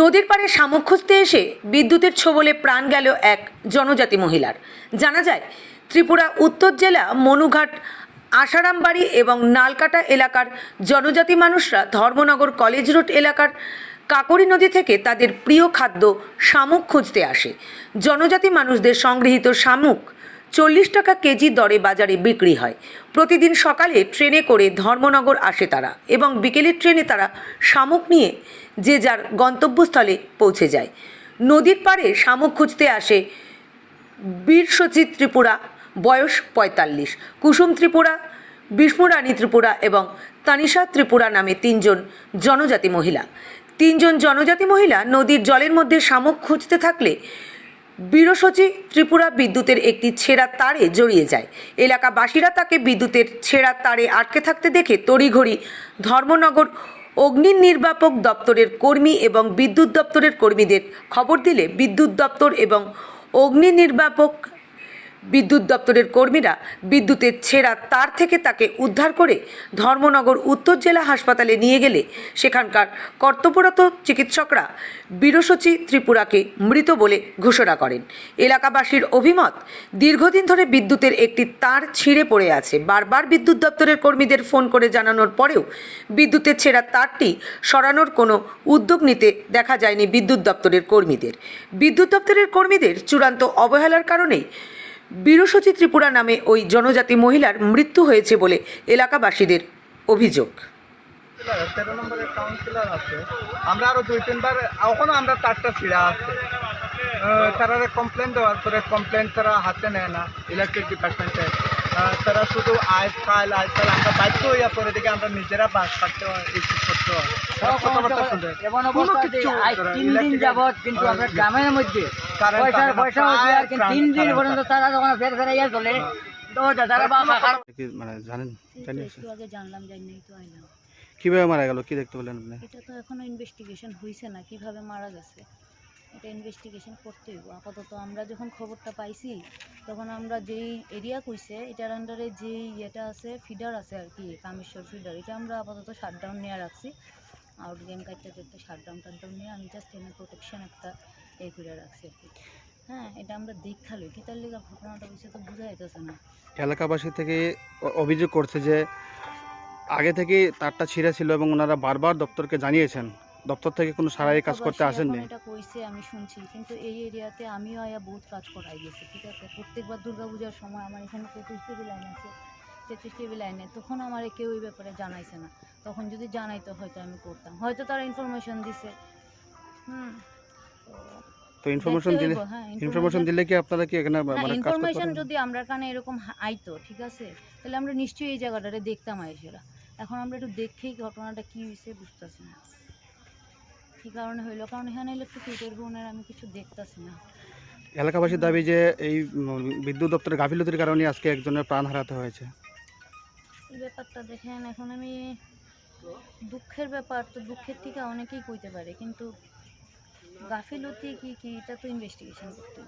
নদীর পাড়ে শামুক খুঁজতে এসে বিদ্যুতের ছোবলে প্রাণ গেল এক জনজাতি মহিলার। জানা যায়, ত্রিপুরা উত্তর জেলা মনুঘাট, আশারামবাড়ি এবং নালকাটা এলাকার জনজাতি মানুষরা ধর্মনগর কলেজ রোড এলাকার কাকরি নদী থেকে তাদের প্রিয় খাদ্য শামুক খুঁজতে আসে। জনজাতি মানুষদের সংগৃহীত শামুক চল্লিশ টাকা কেজি দরে বাজারে বিক্রি হয়। প্রতিদিন সকালে ট্রেনে করে ধর্মনগর আসে তারা এবং বিকেলের ট্রেনে তারা শামুক নিয়ে যে যার গন্তব্যস্থলে পৌঁছে যায়। নদীর পাড়ে শামুক খুঁজতে আসে বীর সচিত ত্রিপুরা, বয়স পঁয়তাল্লিশ। কুসুম ত্রিপুরা বিষ্ণুরানী ত্রিপুরা এবং তানিশা ত্রিপুরা নামে তিনজন জনজাতি মহিলা। তিনজন জনজাতি মহিলা নদীর জলের মধ্যে শামুক খুঁজতে থাকলে বীরসচি ত্রিপুরা বিদ্যুতের একটি ছেঁড়া তারে জড়িয়ে যায়। এলাকাবাসীরা তাকে বিদ্যুতের ছেঁড়া তারে আটকে থাকতে দেখে তড়িঘড়ি ধর্মনগর অগ্নি নির্বাপক দপ্তরের কর্মী এবং বিদ্যুৎ দপ্তরের কর্মীদের খবর দিলে বিদ্যুৎ দপ্তর এবং অগ্নি নির্বাপক বিদ্যুৎ দপ্তরের কর্মীরা বিদ্যুতের ছেঁড়া তার থেকে তাকে উদ্ধার করে ধর্মনগর উত্তর জেলা হাসপাতালে নিয়ে গেলে। সেখানকার কর্তব্যরত চিকিৎসকরা বীরসচি ত্রিপুরাকে মৃত বলে ঘোষণা করেন। এলাকাবাসীর অভিমত, দীর্ঘদিন ধরে বিদ্যুতের একটি তার ছিঁড়ে পড়ে আছে। বারবার বিদ্যুৎ দপ্তরের কর্মীদের ফোন করে জানানোর পরেও বিদ্যুতের ছেঁড়া তারটি সরানোর কোনো উদ্যোগ নিতে দেখা যায়নি বিদ্যুৎ দপ্তরের কর্মীদের। বিদ্যুৎ দপ্তরের কর্মীদের চূড়ান্ত অবহেলার কারণেই বীরসচি ত্রিপুরা নামে ওই জনজাতি মহিলার মৃত্যু হয়েছে বলে এলাকাবাসীদের অভিযোগ। তেরো নম্বরের কাউন্সিলর আছে। আমরা আরও দুই তিনবার ওখানে আমরা তারটা ছিঁড়া আছে। তারা কমপ্লেন দেওয়ার পরে কমপ্লেন তারা হাতে নেয় না ইলেকট্রিক ডিপার্টমেন্টে তারা শুধু আইস খাইল আমরা বাধ্য হইয়া পরে আমরা নিজেরা বাস কাটতে হয় করতে হয়। কথাবার্তা শুনতে কোনো অবস্থা যে কিচ্ছু আজ তারা তিন দিন যাবৎ কিন্তু আমরা গ্রামের মধ্যে মানে জানেন এই জানি তো একটু আগে জানলাম জানি তো আইলাম। কীভাবে মারা গেল কি দেখতে পেলেন আপনি? এটা তো এখনও ইনভেস্টিগেশন হয়েছে না কীভাবে মারা গেছে? এটা ইনভেস্টিগেশন করতে হইব আপাতত আমরা যখন খবরটা পাইছি তখন আমরা যেই এরিয়া কইছে এটার আন্ডারে যেই ইয়েটা আছে ফিডার আছে আর কি কামেশ্বর ফিডার এটা আমরা আপাতত শাটডাউন নিয়ে রাখছি। আউট গেম কাটতে একটা শাটডাউন টাটডাউন নিয়ে আমি জাস্ট এনে প্রোটেকশন একটা এ করে রাখছি আর কি। হ্যাঁ এটা আমরা দেখাল কি তার লিগা ঘটনাটা হয়েছে তো বোঝা যাইতেছে না। এলাকাবাসী থেকে অভিযোগ করছে যে আগে থেকে তারটা ছিঁড়ে ছিল এবং ওনারা বারবার দপ্তরকে জানিয়েছেন। দপ্তর থেকে কোনো সারাই কাজ করতে আসেননি। এটা কইছে আমি শুনছি। কিন্তু এই এরিয়াতে আমিও আয়া বহুত কাজ করাই গেছি ঠিক আছে? প্রত্যেকবার দুর্গাপূজার সময় আমার এখানে পঁচিশ টিভি লাইন আছে তেত্রিশ টিভি লাইনে। তখন আমার কেউ এই ব্যাপারে জানাইছে না। তখন যদি জানাইতো হয়তো আমি করতাম। হয়তো তারা ইনফরমেশন দিছে। হুম। তো ইনফরমেশন দিলে হ্যাঁ, ইনফরমেশন দিলে কি আপনারা কি এখানে মানে কাজ ইনফরমেশন যদি আমরা কানে এরকম আইতো ঠিক আছে? তাহলে আমরা নিশ্চয়ই এই জায়গাটারে দেখতাম আইসেরা। এখন আমরা একটু দেখেই ঘটনাটা কি হয়েছে বুঝতেছি না। কি কারণে হইল? কারণ এখানে ইলেকট্রিক আমি কিছু দেখতাছি না। এলাকাবাসীর দাবি যে এই বিদ্যুৎ দপ্তরের গাফিলতির কারণে আজকে একজনের প্রাণ হারাতে হয়েছে। এই ব্যাপারটা দেখেন এখন আমি দুঃখের ব্যাপার তো দুঃখের থেকে অনেকেই কইতে পারে কিন্তু গাফিলতি কি কি? এটা তো ইনভেস্টিগেশন করতে হবে।